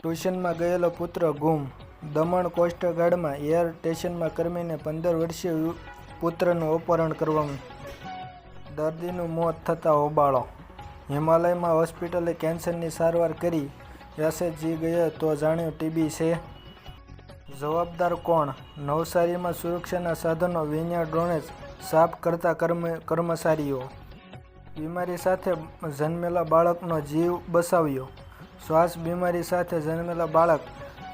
ટ્યુશનમાં ગયેલો પુત્ર ગુમ. દમણ કોસ્ટગાર્ડમાં એર સ્ટેશનમાં કર્મીને પંદર વર્ષીય પુત્રનું અપહરણ કરવામાં દર્દીનું મોત થતાં હોબાળો. હિમાલયમાં હોસ્પિટલે કેન્સરની સારવાર કરી. એસએચજી ગયો તો જાણ્યું ટીબી છે. જવાબદાર કોણ? નવસારીમાં સુરક્ષાના સાધનો વિન્યા ડ્રોણે સાફ કરતા કર્મ, કર્મચારીઓ. બીમારી સાથે જન્મેલા બાળકનો જીવ બચાવ્યો શ્વાસ બીમારી સાથે જન્મેલા બાળક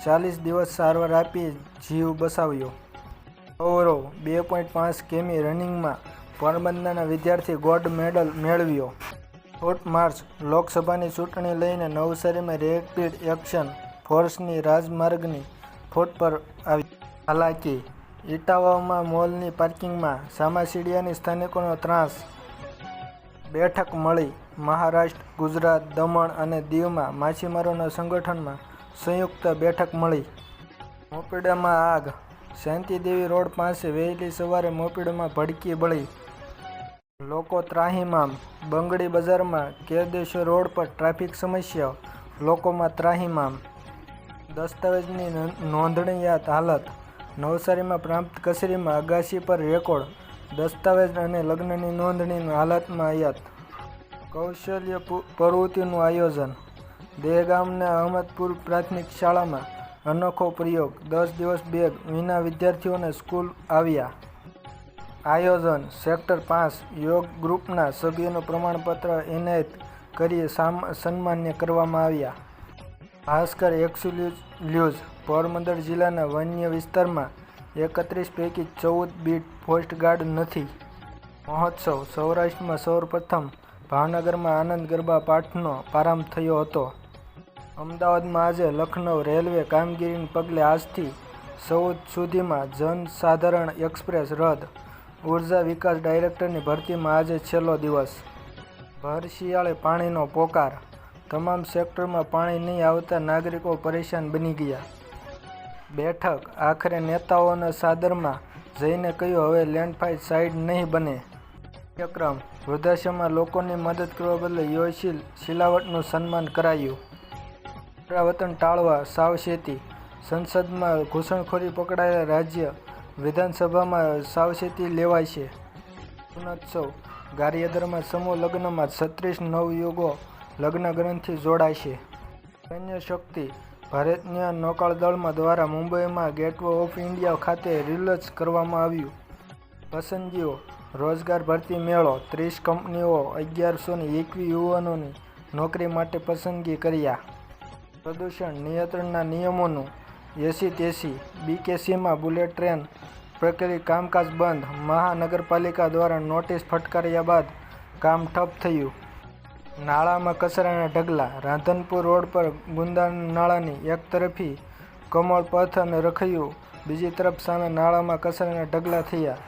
ચાલીસ દિવસ સારવાર આપી જીવ બસાવ્યો. ઓવરો બે પોઈન્ટ પાંચ કેમી રનિંગમાં પોરબંદરના વિદ્યાર્થી ગોલ્ડ મેડલ મેળવ્યો. ફોર્થ માર્ચ લોકસભાની ચૂંટણી લઈને નવસારીમાં રેપિડ એક્શન ફોર્સની રાજમાર્ગની ફોટ પર આવી. હાલાકી ઇટાવામાં મોલની પાર્કિંગમાં સામાસીડિયાની સ્થાનિકોનો ત્રાસ. બેઠક મળી મહારાષ્ટ્ર, ગુજરાત, દમણ અને દીવમાં માછીમારોના સંગઠનમાં સંયુક્ત બેઠક મળી. મોપીડામાં આગ. શાંતિદેવી રોડ પાસે વહેલી સવારે મોપેડમાં ભડકી બળી. લોકો ત્રાહીમામ. બંગડી બજારમાં કેદેશ્વર રોડ પર ટ્રાફિક સમસ્યાઓ. લોકોમાં ત્રાહીમામ. દસ્તાવેજની નોંધણીયાત હાલત. નવસારીમાં પ્રાંત કચેરીમાં અગાશી પર રેકોર્ડ. દસ્તાવેજ અને લગ્નની નોંધણીની હાલતમાં આયાત. કૌશલ્ય પ્રવૃત્તિનું આયોજન. દહેગામના અહમદપુર પ્રાથમિક શાળામાં અનોખો પ્રયોગ. દસ દિવસ બેગ વિના વિદ્યાર્થીઓને સ્કૂલ આવ્યા. આયોજન સેક્ટર પાંચ યોગ ગ્રુપના સભ્યોનું પ્રમાણપત્ર એનાયત કરી સન્માન્ય કરવામાં આવ્યા. ભાસ્કર એક્સક્લુઝ પોરબંદર જિલ્લાના વન્ય વિસ્તારમાં એકત્રીસ પૈકી ચૌદ બીટ પોસ્ટ ગાર્ડ નથી. મહોત્સવ સૌરાષ્ટ્રમાં સૌપ્રથમ ભાવનગરમાં આનંદ ગરબા પાઠનો પ્રારંભ થયો હતો. અમદાવાદમાં આજે લખનૌ રેલવે કામગીરીને પગલે આજથી ચૌદ સુધીમાં જનસાધારણ એક્સપ્રેસ રદ. ઊર્જા વિકાસ ડાયરેક્ટરની ભરતીમાં આજે છેલ્લો દિવસ. ભર શિયાળે પાણીનો પોકાર. તમામ સેક્ટરમાં પાણી નહીં આવતા નાગરિકો પરેશાન બની ગયા. બેઠક આખરે નેતાઓના સાદરમાં જઈને કહ્યું, હવે લેન્ડફાઇટ સાઇડ નહીં બને. કાર્યક્રમ વૃદ્ધાશ્રમમાં લોકોની મદદ કરવા બદલે યોશીલ શિલાવટનું સન્માન કરાયું. પુનરાવર્તન ટાળવા સાવચેતી સંસદમાં ઘૂસણખોરી પકડાયેલા રાજ્ય વિધાનસભામાં સાવચેતી લેવાય છે. પૂર્ણોત્સવ ગારિયાદરમાં સમૂહ લગ્નમાં છત્રીસ નવયુગો લગ્ન ગ્રંથથી છે. સૈન્ય શક્તિ ભારતીય નૌકાદળમાં દ્વારા મુંબઈમાં ગેટવે ઓફ ઇન્ડિયા ખાતે રિલીઝ કરવામાં આવ્યું. પસંદગીઓ રોજગાર ભરતી મેળો ત્રીસ કંપનીઓ અગિયારસો ને એકવીસ યુવાનોની નોકરી માટે પસંદગી કર્યા. પ્રદૂષણ નિયંત્રણના નિયમોનું એસી તેસી બીકેસીમાં બુલેટ ટ્રેન, પ્રક્રિયા કામકાજ બંધ, મહાનગરપાલિકા દ્વારા નોટિસ ફટકાર્યા બાદ કામ ઠપ થયું. નાળામાં કચરાના ઢગલા, રાધનપુર રોડ પર ગુંદા નાળાની એક તરફી કમળ પથ અને રખયું બીજી તરફ સામે નાળામાં કચરાના ઢગલા થયા.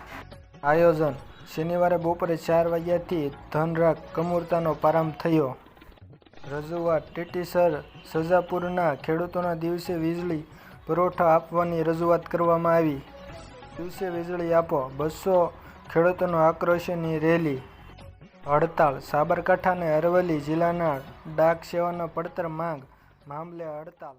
આયોજન શનિવારે બપોરે ચાર વાગ્યાથી ધનરાગ કમૂરતાનો પ્રારંભ થયો. રજૂઆત ટીટીસર સજાપુરના ખેડૂતોના દિવસે વીજળી પુરવઠો આપવાની રજૂઆત કરવામાં આવી. દિવસે વીજળી આપો, બસો ખેડૂતોનો આક્રોશની રેલી. હડતાળ, સાબરકાંઠા અને અરવલ્લી જિલ્લાના ડાક સેવાનો પડતર માંગ, મામલે હડતાળ